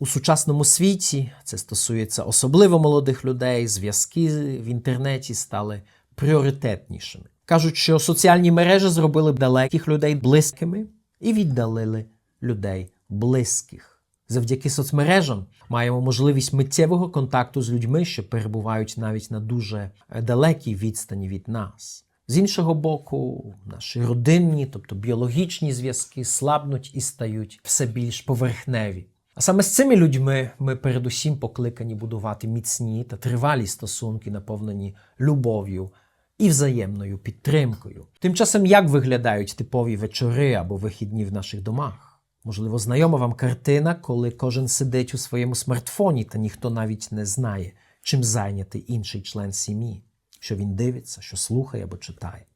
У сучасному світі це стосується особливо молодих людей. Зв'язки в інтернеті стали пріоритетнішими. Кажуть, що соціальні мережі зробили далеких людей близькими і віддалили людей близьких. Завдяки соцмережам маємо можливість миттєвого контакту з людьми, що перебувають навіть на дуже е, далекій відстані від нас. З іншого боку, наші родинні, тобто біологічні зв'язки, слабнуть і стають все більш поверхневі. А саме з цими людьми ми передусім покликані будувати міцні та тривалі стосунки, наповнені любов'ю і взаємною підтримкою. Тим часом, як виглядають типові вечори або вихідні в наших домах? Можливо, знайома вам картина, коли кожен сидить у своєму смартфоні, та ніхто навіть не знає, чим зайнятий інший член сім'ї, що він дивиться, що слухає або читає.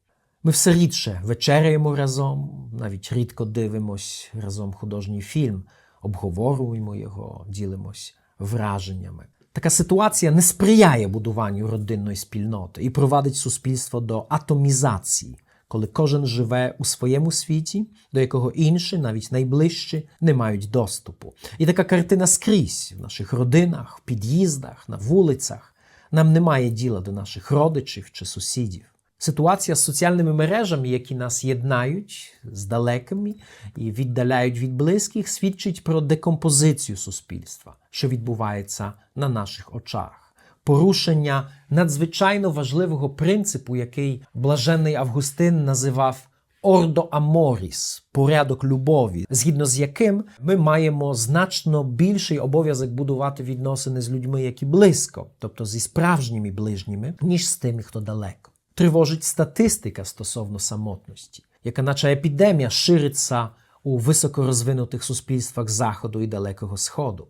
Ми все рідше вечеряємо разом, навіть рідко дивимось разом художній фільм, обговорюємо його, ділимось враженнями. Така ситуація не сприяє будуванню родинної спільноти і провадить суспільство до атомізації, коли кожен живе у своєму світі, до якого інші, навіть найближчі, не мають доступу. І така картина скрізь в наших родинах, в під'їздах, на вулицях. Нам немає діла до наших родичів чи сусідів. Ситуація з соціальними мережами, які нас єднають з далекими і віддаляють від близьких, свідчить про декомпозицію суспільства, що відбувається на наших очах. Порушення надзвичайно важливого принципу, який блаженний Августин називав Ордо Аморіс порядок любові, згідно з яким ми маємо значно більший обов'язок будувати відносини з людьми, які близько, тобто зі справжніми ближніми, ніж з тими, хто далеко. Тривожить статистика стосовно самотності, яка, наче епідемія, шириться у високорозвинутих суспільствах Заходу і Далекого Сходу.